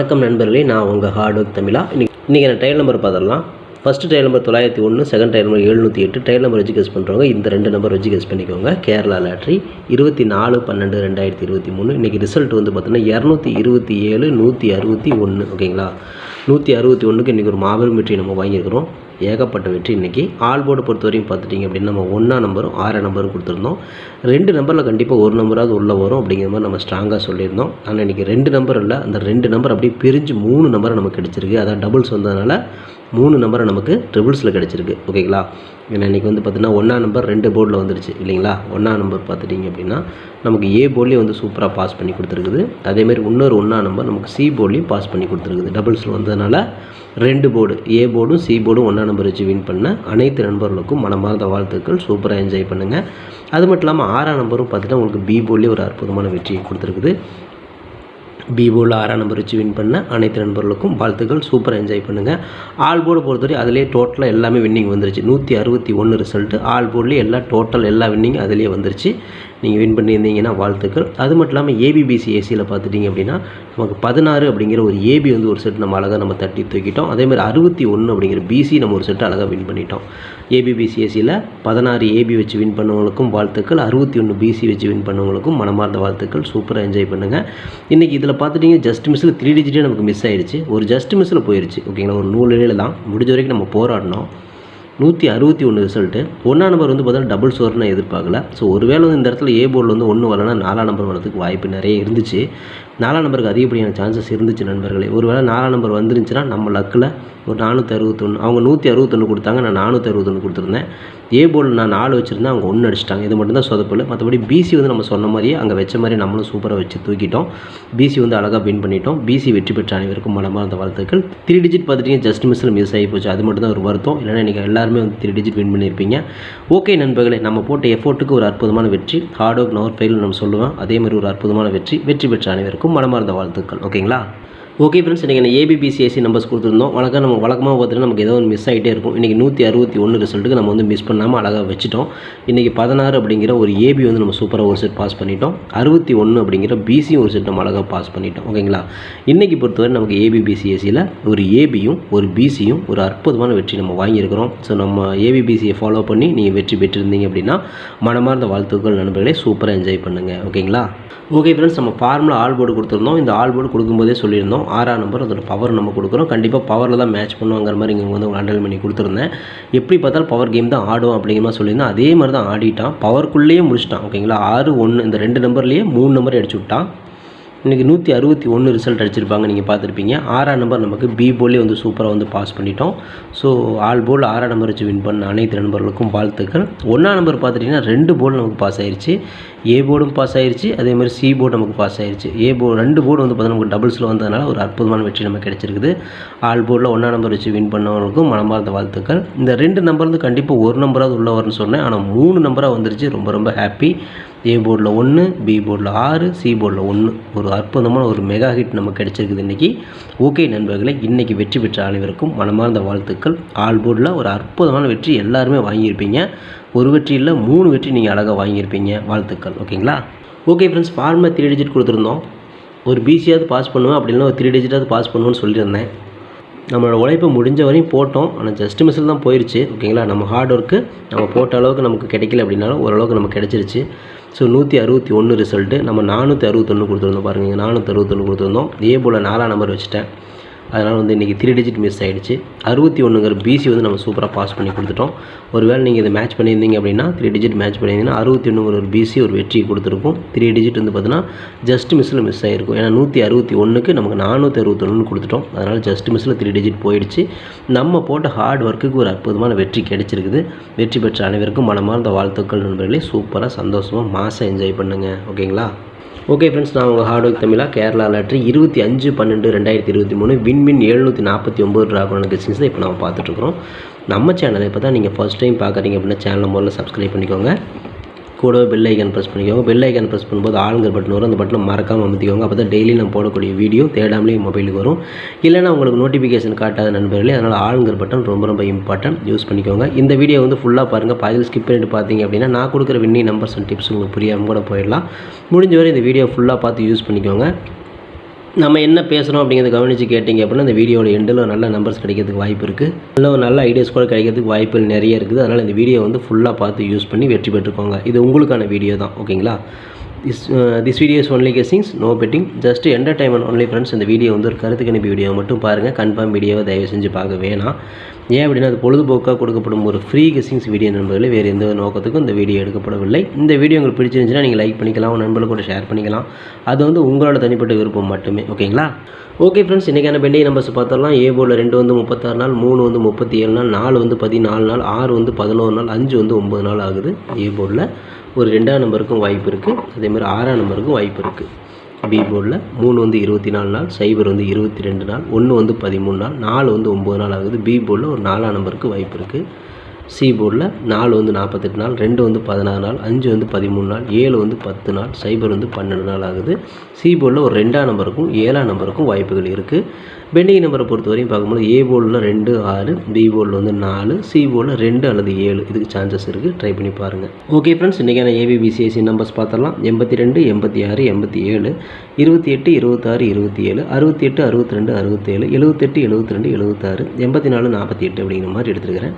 வணக்கம் நண்பர்களே நான் உங்கள் ஹார்ட் ஒர்க் தமிழா. இன்னைக்கு இன்றைக்கி நான் ட்ரையல் நம்பர் பார்த்துடலாம். ஃபஸ்ட்டு ட்ரையல் நம்பர் தொள்ளாயிரத்தி ஒன்று செகண்ட் ட்ரையல் நம்பர் எழுநூற்றி எட்டு. ட்ரையல் நம்பர் வச்சு கெஸ் பண்ணுறவங்க இந்த ரெண்டு நம்பர் வச்சு கெஸ் பண்ணிக்கோங்க. கேரளா லாட்ரி இருபத்தி நாலு பன்னெண்டு ரெண்டாயிரத்தி இருபத்தி மூணு. இன்றைக்கி ரிசல்ட் வந்து பார்த்தீங்கன்னா இரநூத்தி இருபத்தி ஏழு நூற்றி அறுபத்தி ஒன்று ஓகேங்களா? நூற்றி அறுபத்தி ஒன்றுக்கு இன்றைக்கி ஒரு மாபெரும் வெற்றி நம்ம வாங்கியிருக்கிறோம். ஏகப்பட்ட வெற்றி இன்றைக்கி ஆல் போர்டு பொறுத்த வரையும் பார்த்துட்டிங்க அப்படின்னா நம்ம ஒன்றா நம்பரும் ஆறாம் நம்பரும் கொடுத்துருந்தோம். ரெண்டு நம்பரில் கண்டிப்பாக ஒரு நம்பராவது உள்ளே வரும் அப்படிங்கிற மாதிரி நம்ம ஸ்ட்ராங்காக சொல்லியிருந்தோம். ஆனால் இன்றைக்கி ரெண்டு நம்பர் இல்லை. அந்த ரெண்டு நம்பர் அப்படியே பிரிஞ்சு மூணு நம்பரை நமக்கு கிடச்சிருக்கு. அதான் டபுள்ஸ் வந்ததுனால மூணு நம்பரை நமக்கு ட்ரிபிள்ஸில் கிடச்சிருக்கு. ஓகேங்களா ஏன்னா இன்றைக்கி வந்து பார்த்திங்கன்னா ஒன்றா நம்பர் ரெண்டு போர்டில் வந்துருச்சு. இல்லைங்களா? ஒன்றா நம்பர் பார்த்துட்டிங்க அப்படின்னா நமக்கு ஏ போர்ட்லேயும் வந்து சூப்பராக பாஸ் பண்ணி கொடுத்துருக்குது. அதேமாதிரி இன்னொரு ஒன்றா நம்பர் நமக்கு சி போர்ட்லேயும் பாஸ் பண்ணி கொடுத்துருக்குது. டபுள்ஸில் வந்ததுனால ரெண்டு போர்டு ஏ போர்டும் சி போர்டும் ஒன்றா நம்பர் வச்சு வின் பண்ண அனைத்து நண்பர்களுக்கும் மனமார்ந்த வாழ்த்துக்கள். சூப்பராக என்ஜாய் பண்ணுங்கள் அது மட்டும் இல்லாமல் ஆறாம் நம்பரும் பார்த்துட்டா உங்களுக்கு பி ஒரு அற்புதமான வெற்றியை கொடுத்துருக்குது. பீபோவில் ஆறாம் நம்பர் வச்சு வின் பண்ண அனைத்து நண்பர்களுக்கும் வாழ்த்துக்கள். சூப்பராக என்ஜாய் பண்ணுங்கள் ஆல் போர்டு பொறுத்தவரை அதிலே டோட்டலாக எல்லாமே வின்னிங் வந்துருச்சு. நூற்றி அறுபத்தி ஒன்று ரிசல்ட்டு ஆல் போர்ட்லேயே எல்லா டோட்டல் எல்லா வின்னிங் அதிலே வந்துருச்சு. நீங்கள் வின் பண்ணியிருந்தீங்கன்னா வாழ்த்துக்கள். அது மட்டும் இல்லாமல் ஏபிபிசி ஏசியில் பார்த்துட்டிங்க அப்படின்னா நமக்கு பதினாறு அப்படிங்கிற ஒரு ஏபி வந்து ஒரு செட் நம்ம அழகாக நம்ம தட்டி தூக்கிட்டோம். அதேமாதிரி அறுபத்தி ஒன்று அப்படிங்கிற பிசி நம்ம ஒரு செட் அழகாக வின் பண்ணிட்டோம். ஏபிபிசி ஏசியில் பதினாறு ஏபி வச்சு வின் பண்ணவங்களுக்கும் வாழ்த்துக்கள். அறுபத்தி ஒன்று பிசி வச்சு வின் பண்ணவங்களுக்கும் மனமார்ந்த வாழ்த்துக்கள். சூப்பராக என்ஜாய் பண்ணுங்கள் இன்றைக்கி இதில் பார்த்துட்டிங்க ஜஸ்ட் மிஸ்ஸில் த்ரீ டிஜிட்டே நமக்கு மிஸ் ஆயிடுச்சு. ஒரு ஜஸ்ட் மிஸ்ஸில் போயிடுச்சு ஓகேங்களா? ஒரு நூலில் தான். முடிஞ்ச வரைக்கும் நம்ம போராடினோம் நூற்றி அறுபத்தி ஒன்று ரிசல்ட்டு ஒன்றாம் நம்பர் வந்து பார்த்தீங்கன்னா டபுள் சோர்னு எதிர்பார்க்கல. ஸோ ஒருவேளை வந்து இந்த இடத்துல ஏ போர்டில் வந்து ஒன்று வரலன்னா நாலாம் நம்பர் வரதுக்கு வாய்ப்பு நிறைய இருந்துச்சு. நாலாம் நம்பருக்கு அதிகப்படியான சான்சஸ் இருந்துச்சு நண்பர்களே. ஒருவேளை நாலாம் நம்பர் வந்துருந்துச்சுன்னா நம்ம லக்கில் ஒரு நானூற்றி அறுபத்தொன்று அவங்க நூற்றி அறுபத்தொன்று கொடுத்தாங்க நான் நானூற்றி அறுபத்தொன்று கொடுத்துருந்தேன் ஏ போர்டில் நான் நாலு வச்சுருந்தேன் அவங்க ஒன்று அடிச்சிட்டாங்க. இது மட்டும் தான் மற்றபடி பிசி வந்து நம்ம சொன்ன மாதிரியே அங்கே வச்ச மாதிரி நம்மளும் சூப்பராக வச்சு தூக்கிட்டோம். பிசி வந்து அழகாக வின் பண்ணிட்டோம். பிசி வெற்றி பெற்ற அனைவருக்கும் மனமார்ந்த வாழ்த்துக்கள். த்ரீ டிஜிட் பார்த்துட்டிங்க ஜஸ்ட் மிஸ்ஸில் மிஸ் ஆகி போச்சு. அது மட்டும் தான் ஒரு வருத்தம். இல்லைன்னா நீங்கள் எல்லாருமே வந்து த்ரீ டிஜிட் வின் பண்ணியிருப்பீங்க. ஓகே நண்பர்களே நம்ம போட்ட எஃபோர்ட்டுக்கு ஒரு அற்புதமான வெற்றி. ஹார்ட் ஒர்க் நவர் ஃபெயில் நம்ம சொல்லுவேன் அதே மாதிரி ஒரு அற்புதமான வெற்றி. வெற்றி பெற்ற அனைவருக்கும் மனமார்ந்த வாழ்த்துக்கள் ஓகேங்களா? ஓகே ஃப்ரெண்ட்ஸ் இன்றைக்கி நான் ஏபிபிசிஎஸ்சி நம்பர்ஸ் கொடுத்துருந்தோம். வழக்கம் நம்ம வழக்கமாக பார்த்துட்டு நமக்கு ஏதோ ஒன்று மிஸ் ஆகிட்டே இருக்கும். இன்றைக்கி நூற்றி அறுபத்தி ஒன்று ரிசல்ட்டுக்கு நம்ம வந்து மிஸ் பண்ணாமல் அழகாக வச்சுட்டோம். இன்றைக்கி பதினாறு அப்படிங்கிற ஒரு ஏபி வந்து நம்ம சூப்பராக ஒரு செட் பாஸ் பண்ணிட்டோம். அறுபத்தி ஒன்று அப்படிங்கிற பிசியும் ஒரு செட் நம்ம அழகாக பாஸ் பண்ணிட்டோம். ஓகேங்களா இன்றைக்கி பொறுத்தவரை நமக்கு ஏபிபிசிஎஸ்சியில் ஒரு ஏபியும் ஒரு பிசியும் ஒரு அற்புதமான வெற்றி நம்ம வாங்கியிருக்கிறோம். ஸோ நம்ம ஏபிபிசியை ஃபாலோ பண்ணி நீங்கள் வெற்றி பெற்றிருந்தீங்க அப்படின்னா மனமார்ந்த வாழ்த்துக்கள் நண்பர்களே சூப்பராக என்ஜாய் பண்ணுங்கள் ஓகேங்களா ஓகே ஃப்ரெண்ட்ஸ் நம்ம ஃபார்முலா ஆல் போர்டு கொடுத்துருந்தோம். இந்த ஆல் போர்டு கொடுக்கும்போதே சொல்லியிருந்தோம். ஆறாம் நம்பர் அதோட பவர் நம்ம கொடுக்குறோம். கண்டிப்பாக பவரில் தான் மேட்ச் பண்ணுவாங்கிற மாதிரி இங்கே வந்து அண்டல் பண்ணி கொடுத்துருந்தேன். எப்படி பார்த்தாலும் பவர் கேம் தான் ஆடும் அப்படிங்கிற மாதிரி சொல்லியிருந்தேன். அதே மாதிரி தான் ஆடிட்டான். பவருக்குள்ளேயே முடிச்சிட்டான் ஓகேங்களா ஆறு ஒன்று இந்த ரெண்டு நம்பர்லேயே மூணு நம்பர் அடிச்சு விட்டான். இன்றைக்கி நூற்றி அறுபத்தி ஒன்று ரிசல்ட் அடிச்சிருப்பாங்க நீங்கள் பார்த்துருப்பீங்க. ஆறாம் நம்பர் நமக்கு பி போர்ட்லேயே வந்து சூப்பராக வந்து பாஸ் பண்ணிட்டோம். ஸோ ஆல் போல் ஆறாம் நம்பர் வச்சு வின் பண்ண அனைத்து நண்பர்களுக்கும் வாழ்த்துக்கள். ஒன்றாம் நம்பர் பார்த்துட்டிங்கன்னா ரெண்டு போர்டு நமக்கு பாஸ் ஆயிடுச்சு ஏ போர்டும் பாஸ் ஆயிடுச்சு அதே மாதிரி சி போர்டு நமக்கு பாஸ் ஆயிடுச்சு ஏ போர்டு ரெண்டு போர்டு வந்து பார்த்தீங்கன்னா நமக்கு டபுள்ஸில் வந்ததுனால ஒரு அற்புதமான வெற்றி நமக்கு கிடைச்சிருக்குது. ஆல் போர்டில் ஒன்றாம் நம்பர் வச்சு வின் பண்ணவங்களுக்கும் மனமார்ந்த வாழ்த்துக்கள். இந்த ரெண்டு நம்பர் வந்து கண்டிப்பாக ஒரு நம்பராவது உள்ள வரும்னு சொன்னேன். ஆனால் மூணு நம்பராக வந்துருச்சு. ரொம்ப ரொம்ப ஹாப்பி ஏ போர்டில் ஒன்று பி போர்டில் ஆறு சி போர்டில் ஒன்று ஒரு அற்புதமான ஒரு மெகா ஹிட் நமக்கு கிடைச்சிருக்குது இன்றைக்கி ஓகே நண்பர்களை இன்றைக்கி வெற்றி பெற்ற அனைவருக்கும் மனமார்ந்த வாழ்த்துக்கள். ஆல் போர்டில் ஒரு அற்புதமான வெற்றி எல்லாருமே வாங்கியிருப்பீங்க. ஒரு வெற்றி இல்லை மூணு வெற்றி நீங்கள் அழகாக வாங்கியிருப்பீங்க. வாழ்த்துக்கள் ஓகேங்களா? ஓகே ஃப்ரெண்ட்ஸ் ஃபார்மை த்ரீ டிஜிட் கொடுத்துருந்தோம். ஒரு பிசியாவது பாஸ் பண்ணுவேன் அப்படின்னா ஒரு த்ரீ டிஜிட்டாவது பாஸ் பண்ணுவேன்னு சொல்லியிருந்தேன். நம்மளோட உழைப்பு முடிஞ்ச வரையும் போட்டோம். ஆனால் ஜஸ்ட் மிஸ்ஸில் தான் போயிடுச்சு ஓகேங்களா நம்ம ஹார்ட் ஒர்க்கு நம்ம போட்ட அளவுக்கு நமக்கு கிடைக்கல அப்படின்னாலும் ஓரளவுக்கு நமக்கு கிடைச்சிருச்சு. ஸோ நூற்றி அறுபத்தி ஒன்று ரிசல்ட்டு நம்ம நானூற்றி அறுபத்தொன்று கொடுத்துருந்தோம் பாருங்கள் நானூற்றி அறுபத்தொன்று கொடுத்துருந்தோம். இதே போல் நாலாம் நம்பர் வச்சுட்டேன். அதனால் வந்து இன்றைக்கி த்ரீ டிஜிட் மிஸ் ஆகிடுச்சு அறுபத்தி ஒன்றுங்கிற பிசி வந்து நம்ம சூப்பராக பாஸ் பண்ணி கொடுத்துட்டோம். ஒருவேளை நீங்கள் இதை மேட்ச் பண்ணியிருந்தீங்க அப்படின்னா த்ரீ டிஜிட் மேட்ச் பண்ணியிருந்தீங்கன்னா அறுபத்தி ஒன்றுங்கிற ஒரு பிசி ஒரு வெற்றி கொடுத்துருக்கும். த்ரீ டிஜிட் வந்து பார்த்தீங்கன்னா ஜஸ்ட் மிஸ்ஸில் மிஸ் ஆகிருக்கும் ஏன்னா நூற்றி அறுபத்தி ஒன்றுக்கு நமக்கு நானூற்றி அறுபத்தொன்னு கொடுத்துட்டோம். அதனால் ஜஸ்ட் மிஸ்ஸில் த்ரீ டிஜிட் போயிடுச்சு. நம்ம போட்ட ஹார்ட் ஒர்க்குக்கு ஒரு அற்புதமான வெற்றி கிடைச்சிருக்குது. வெற்றி பெற்ற அனைவருக்கும் மனமார்ந்த வாழ்த்துக்கள் நண்பர்களே. சூப்பராக சந்தோஷமாக மாதம் என்ஜாய் பண்ணுங்கள் ஓகேங்களா ஓகே ஃப்ரெண்ட்ஸ் நான் உங்கள் ஹார்ட் ஒர்க் தமிழாக கேரளா லாட்ரி இருபத்தி அஞ்சு பன்னெண்டு ரெண்டாயிரத்தி இருபத்தி மூணு விண்மின் எழுநூற்றி நாற்பத்தி ஒம்பது ட்ராகோன கெஸ்டிங்ஸ் தான் இப்போ நம்ம பார்த்துட்ருக்குறோம் நம்ம சேனலை இப்போ தான் நீங்கள் ஃபஸ்ட் டைம் பார்க்குறீங்க அப்படின்னா சேனலை முதல்ல சப்ஸ்கிரைப் பண்ணிக்கோங்க. கூடவே பெல் ஐக்கன் ப்ரெஸ் பண்ணிக்கோங்க. பெல் ஐக்கன் ப்ரெஸ் பண்ணும்போது ஆளுங்கிற பட்டன் வரும். அந்த பட்டனை மறக்காமல் அமைத்திக்கோங்க. அப்போ தான் டெய்லி நம்ம போடக்கூடிய வீடியோ தேடாமலே மொபைலுக்கு வரும். இல்லைனா உங்களுக்கு நோட்டிஃபிகேஷன் காட்டாத நண்பர்களே அதனால் ஆளுங்கிற பட்டன் ரொம்ப ரொம்ப இம்பார்ட்டன்ட் யூஸ் பண்ணிக்கோங்க. இந்த வீடியோ வந்து ஃபுல்லாக பாருங்கள் பாதியில் ஸ்கிப் பண்ணிட்டு பார்த்தீங்க அப்படின்னா நான் கொடுக்குற வின்னி நம்பர்ஸ் அண்ட் டிப்ஸ் உங்களுக்கு புரியாமல் கூட போயிடலாம். முடிஞ்ச வரை இந்த வீடியோ ஃபுல்லாக பார்த்து யூஸ் பண்ணிக்கோங்க. நம்ம என்ன பேசுகிறோம் அப்படிங்கிறத கவனித்து கேட்டிங்க அப்படின்னா இந்த வீடியோவில் எண்டில் நல்ல நம்பர்ஸ் கிடைக்கிறதுக்கு வாய்ப்பு இருக்குது நல்ல ஒரு நல்ல ஐடியாஸ் கூட கிடைக்கிறதுக்கு வாய்ப்புகள் நிறைய இருக்குது. அதனால் இந்த வீடியோ வந்து ஃபுல்லாக பார்த்து யூஸ் பண்ணி வெற்றி பெற்றுக்கோங்க. இது உங்களுக்கான வீடியோ தான். ஓகேங்களா? This this videos only guessings no betting just entertainment only friends இந்த வீடியோ வந்து ஒரு கருத்து கணிப்பு வீடியோ மட்டும் பாருங்கள் கன்ஃபார்ம் வீடியோவை தயவு செஞ்சு பார்க்க வேணாம். ஏன் அப்படின்னா அது பொழுதுபோக்காக கொடுக்கப்படும் ஒரு ஃப்ரீ கெஸிங்ஸ் வீடியோ நண்பர்களே வேறு எந்த நோக்கத்துக்கும் இந்த வீடியோ எடுக்கப்படவில்லை. இந்த வீடியோ உங்களுக்கு பிடிச்சிருந்துச்சுன்னா நீங்கள் லைக் பண்ணிக்கலாம் உங்கள் கூட ஷேர் பண்ணிக்கலாம். அது வந்து உங்களோட தனிப்பட்ட விருப்பம் மட்டுமே. ஓகேங்களா ஓகே ஃப்ரெண்ட்ஸ் இன்றைக்கான பெண்டிங் நம்பர்ஸ் பார்த்தோம்னா ஏ போர்டில் ரெண்டு வந்து முப்பத்தாறு நாள் மூணு வந்து முப்பத்தி ஏழு நாள் நாலு வந்து பதினாலு நாள் ஆறு வந்து பதினோரு நாள் அஞ்சு வந்து ஒம்பது நாள் ஆகுது ஏ போர்டில் ஒரு ரெண்டாம் நம்பருக்கும் வாய்ப்பு இருக்குது அதேமாதிரி ஆறாம் நம்பருக்கும் வாய்ப்பு இருக்குது பி போர்டில் மூணு வந்து இருபத்தி நாலு நாள் சைபர் வந்து இருபத்தி ரெண்டு நாள் ஒன்று வந்து பதிமூணு நாள் நாலு வந்து ஒம்பது நாள் ஆகுது. பி போர்டில் ஒரு நாலாம் நம்பருக்கு வாய்ப்பு இருக்குது சி போர்டில் நாலு வந்து நாற்பத்தெட்டு நாள் ரெண்டு வந்து பதினாறு நாள் அஞ்சு வந்து பதிமூணு நாள் ஏழு வந்து பத்து நாள் சைபர் வந்து பன்னெண்டு நாள் ஆகுது. சி போர்டில் ஒரு ரெண்டாம் நம்பருக்கும் ஏழாம் நம்பருக்கும் வாய்ப்புகள் இருக்குது பெண்டிங் நம்பரை பொறுத்தவரையும் பார்க்கும்போது ஏ போர்டில் ரெண்டு ஆறு பி போர்டில் வந்து நாலு சி போர்டில் ரெண்டு அல்லது ஏழு இதுக்கு சான்சஸ் இருக்குது ட்ரை பண்ணி பாருங்கள் ஓகே ஃப்ரெண்ட்ஸ் இன்றைக்கான ஏபிபிசிஎஸ்சி நம்பர்ஸ் பார்த்துடலாம் எண்பத்தி ரெண்டு எண்பத்தி ஆறு எண்பத்தி ஏழு இருபத்தி எட்டு இருபத்தாறு இருபத்தி ஏழு அறுபத்தி எட்டு அறுபத்தி ரெண்டு அறுபத்தேழு எழுபத்தெட்டு எழுபத்தி ரெண்டு எழுபத்தாறு எண்பத்தி நாலு நாற்பத்தி எட்டு அப்படிங்கிற மாதிரி எடுத்துருக்கிறேன்.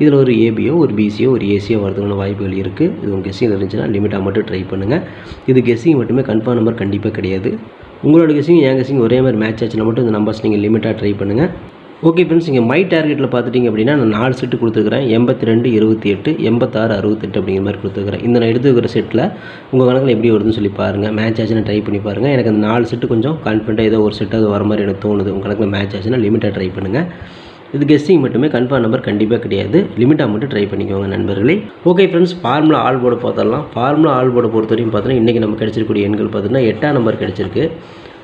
இதில் ஒரு ஏபியோ ஒரு பிசியோ ஒரு ஏசியோ வரதுக்கான வாய்ப்புகள் இருக்குது இது உங்கள் கெஸ்ஸிங் இருந்துச்சுன்னா லிமிட்டாக மட்டும் ட்ரை பண்ணுங்கள் இது கெஸ்ஸிங் மட்டுமே கன்ஃபார்ம் நம்பர் கண்டிப்பாக கிடையாது. உங்களோட கெஸ்ஸிங் என் கெஸ்ஸிங் ஒரே மாதிரி மேட்ச் ஆச்சுன்னா மட்டும் இந்த நம்பர்ஸ் நீங்கள் லிமிட்டாக ட்ரை பண்ணுங்கள் ஓகே ஃப்ரெண்ட்ஸ் இங்கே மை டார்கெட்டில் பார்த்துட்டிங்க அப்படின்னா நான் நாலு செட்டு கொடுத்துருக்குறேன். எண்பத்தி ரெண்டு இருபத்தி எட்டு எண்பத்தாறு அறுபத்தெட்டு அப்படிங்கிற மாதிரி கொடுத்துருக்குறேன். இந்த நான் எடுத்துக்கிற செட்டில் உங்கள் கணக்கில் எப்படி வருதுன்னு சொல்லி பாருங்கள் மேட்ச் ஆச்சுன்னா ட்ரை பண்ணி பாருங்கள் எனக்கு அந்த நாலு செட்டு கொஞ்சம் கான்ஃபிடண்ட்டாக ஏதோ ஒரு செட்டு அது வர மாதிரி எனக்கு தோணுது. உங்கள் கணக்கில் மேட்ச் ஆச்சுன்னா லிமிட்டாக ட்ரை பண்ணுங்கள் இது கெஸ்டிங் மட்டுமே கன்ஃபார்ம் நம்பர் கண்டிப்பாக கிடையாது. லிமிட்டாக மட்டும் ட்ரை பண்ணிக்கோங்க நண்பர்களே. Okay friends formula all board பார்த்தரலாம் formula all board பொறுத்த வரைக்கும் பார்த்தோன்னா இன்றைக்கி நம்ம கிடச்சிருக்கூடிய எண்கள் பார்த்தீங்கன்னா எட்டாம் நம்பர் கிடச்சிருக்கு.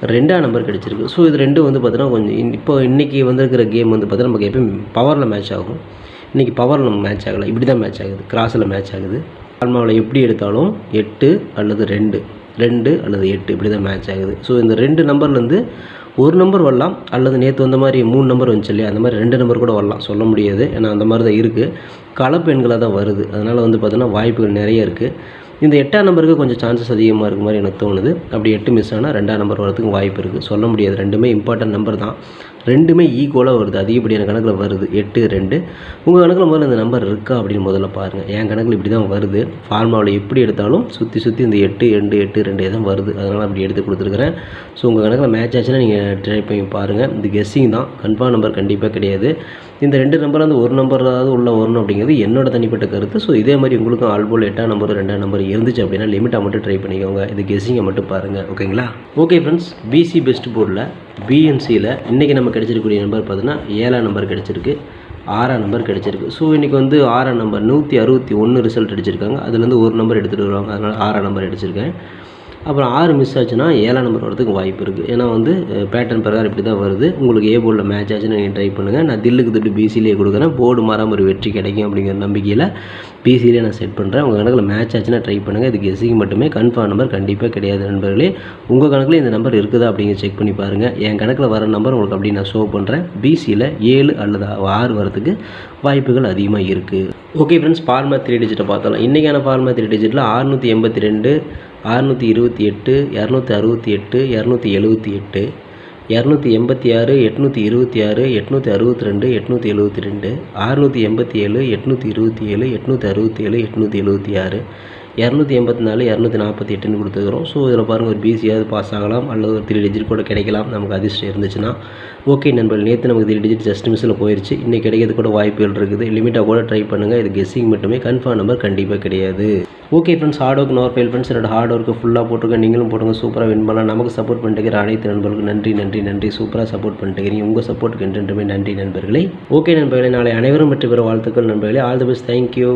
ரெண்டாம் நம்பர் கிடச்சிருக்கு. ஸோ இது ரெண்டும் வந்து பார்த்தீங்கன்னா கொஞ்சம் இன்- இப்போ இன்றைக்கி வந்திருக்கிற கேம் வந்து பார்த்தீங்கன்னா நமக்கு எப்பயும் பவரில் மேட்ச் ஆகும். இன்றைக்கி பவரில் நம்ம மேட்ச் ஆகலை. இப்படி தான் மேட்ச் ஆகுது. கிராஸில் மேட்ச் ஆகுது. ஃபார்முலாவில் எப்படி எடுத்தாலும் எட்டு அல்லது ரெண்டு. ரெண்டு அல்லது எட்டு. இப்படி தான் மேட்ச் ஆகுது. ஸோ இந்த ரெண்டு நம்பர்லேருந்து ஒரு நம்பர் வரலாம். அல்லது நேற்று வந்த மாதிரி மூணு நம்பர் வந்துச்சு இல்லையா? அந்த மாதிரி ரெண்டு நம்பர் கூட வரலாம். சொல்ல முடியாது. ஏன்னா அந்த மாதிரி தான் இருக்குது கலப்பு எண்களாக தான் வருது. அதனால் வந்து பார்த்திங்கன்னா வாய்ப்புகள் நிறைய இருக்குது இந்த எட்டாம் நம்பருக்கு கொஞ்சம் சான்சஸ் அதிகமாக இருக்க மாதிரி எனக்கு தோணுது. அப்படி எட்டு மிஸ் ஆனால் ரெண்டாம் நம்பர் வரதுக்கு வாய்ப்பு இருக்குது சொல்ல முடியாது. ரெண்டுமே இம்பார்ட்டன்ட் நம்பர் தான். ரெண்டுமே ஈக்குவலாக வருது. அதிகப்படியான கணக்கில் வருது. எட்டு ரெண்டு. உங்கள் கணக்கில் முதல்ல இந்த நம்பர் இருக்கா அப்படின்னு முதல்ல பாருங்கள் என் கணக்கில் இப்படி தான் வருது ஃபார்மாவில் எப்படி எடுத்தாலும் சுற்றி சுற்றி இந்த எட்டு ரெண்டு எட்டு ரெண்டு தான் வருது. அதனால் அப்படி எடுத்து கொடுத்துருக்குறேன். ஸோ உங்கள் கணக்கில் மேட்ச் ஆச்சுன்னா நீங்கள் ட்ரை பண்ணி பாருங்கள் இது கெஸ்ஸிங் தான். கன்ஃபார்ம் நம்பர் கண்டிப்பாக கிடையாது. இந்த ரெண்டு நம்பர் வந்து ஒரு நம்பராவது உள்ள வரணும் அப்படிங்கிறது என்னோட தனிப்பட்ட கருத்து. ஸோ இதே மாதிரி உங்களுக்கும் ஆல்போல் எட்டாம் நம்பர் ரெண்டாம் நம்பர் இருந்துச்சு அப்படின்னா லிமிட்டாக மட்டும் ட்ரை பண்ணிக்கோங்க. இது கெஸ்ஸிங்கை மட்டும் பாருங்கள் ஓகேங்களா ஓகே ஃப்ரெண்ட்ஸ் பிசி பெஸ்ட் போர்டில் பிஎன்சியில் இன்றைக்கி நம்ம கிடச்சிருக்கக்கூடிய நம்பர் பார்த்தீங்கன்னா ஏழாம் நம்பர் கிடச்சிருக்கு ஆறாம் நம்பர் கிடச்சிருக்கு. ஸோ இன்றைக்கி வந்து ஆறாம் நம்பர் நூற்றி அறுபத்தி ஒன்று ரிசல்ட் அடிச்சிருக்காங்க. அதுலேருந்து ஒரு நம்பர் எடுத்துகிட்டு வருவாங்க. அதனால் ஆறாம் நம்பர் அடிச்சிருக்கேன். அப்புறம் ஆறு மிஸ் ஆச்சுன்னா ஏழாம் நம்பர் வரதுக்கு வாய்ப்பு இருக்குது ஏன்னா வந்து பேட்டர்ன் பிரகாரம் இப்படி தான் வருது. உங்களுக்கு ஏ போர்டில் மேட்ச் ஆச்சுன்னு நீங்கள் ட்ரை பண்ணுங்கள் நான் தில்லுக்கு திட்டு பிசிலேயே கொடுக்குறேன். போர்டு மாறாமல் ஒரு வெற்றி கிடைக்கும் அப்படிங்கிற நம்பிக்கையில் பிசிலே நான் செட் பண்ணுறேன் உங்கள் கணக்கில் மேட்ச் ஆச்சுன்னா ட்ரை பண்ணுங்கள் இது கெஸிங் மட்டுமே. கன்ஃபார்ம் நம்பர் கண்டிப்பாக கிடையாது நண்பர்களே. உங்கள் கணக்கில் இந்த நம்பர் இருக்குதா அப்படிங்கிற செக் பண்ணி பாருங்கள் என் கணக்கில் வர நம்பர் உங்களுக்கு அப்படி நான் ஷோ பண்ணுறேன் பிசியில் ஏழு அல்லது ஆறு வரதுக்கு வாய்ப்புகள் அதிகமாக இருக்குது ஓகே ஃப்ரெண்ட்ஸ் ஃபார்மா த்ரீ டிஜிட்டை பார்த்தாலும் இன்றைக்கான ஃபார்மா த்ரீ டிஜிட்டில் அறுநூற்றி எண்பத்தி ரெண்டு அறுநூற்றி இருபத்தி எட்டு இரநூத்தி அறுபத்தி எட்டு இரநூத்தி எழுபத்தி எட்டு இரநூத்தி எண்பத்தி ஆறு எட்நூற்றி இருபத்தி ஆறு எட்நூற்றி அறுபத்தி ரெண்டு எட்நூற்றி எழுபத்தி ரெண்டு அறுநூற்றி எண்பத்தி ஏழு எட்நூற்றி இருபத்தி ஏழு எட்நூற்றி அறுபத்தி ஏழு எட்நூற்றி எழுபத்தி ஆறு இரநூத்தி எண்பத்தி நாலு இரநூத்தி நாற்பத்தி எட்டுன்னு கொடுத்துருக்குறோம். ஸோ இதில் பாருங்கள் ஒரு பிசியாவது பாஸ் ஆகலாம். அல்லது ஒரு த்ரீ டிஜிட் கூட கிடைக்கலாம். நமக்கு அதிர்ஷ்டம் இருந்துச்சுன்னா ஓகே நண்பர்கள் நேற்று நமக்கு த்ரீ டிஜிட் ஜஸ்ட் மிஸ்ஸில் போயிடுச்சு இன்றைக்கி கிடைக்கிறது கூட வாய்ப்புகள் இருக்குது. லிமிட்டாக கூட ட்ரை பண்ணுங்கள் இது கெஸ்ஸிங் மட்டுமே. கன்ஃபார்ம் நம்பர் கண்டிப்பாக கிடையாது. Okay friends hard work nor fail friends என்னோட ஹார்ட் ஒர்க்கு ஃபுல்லாக போட்டிருக்கேன். நீங்களும் போடுங்க. சூப்பராக வின் பண்ணலாம். நமக்கு சப்போர்ட் பண்ணிட்டு அனைத்து நண்பர்களுக்கு நன்றி நன்றி நன்றி. சூப்பராக சப்போர்ட் பண்ணிட்டு உங்கள் சப்போர்ட்டுக்கு என்றென்றுமே நன்றி நண்பர்களே. ஓகே நண்பர்களே நாளை அனைவரும் வெற்றி பெற வாழ்த்துக்கள் நண்பர்களே. All the best thank you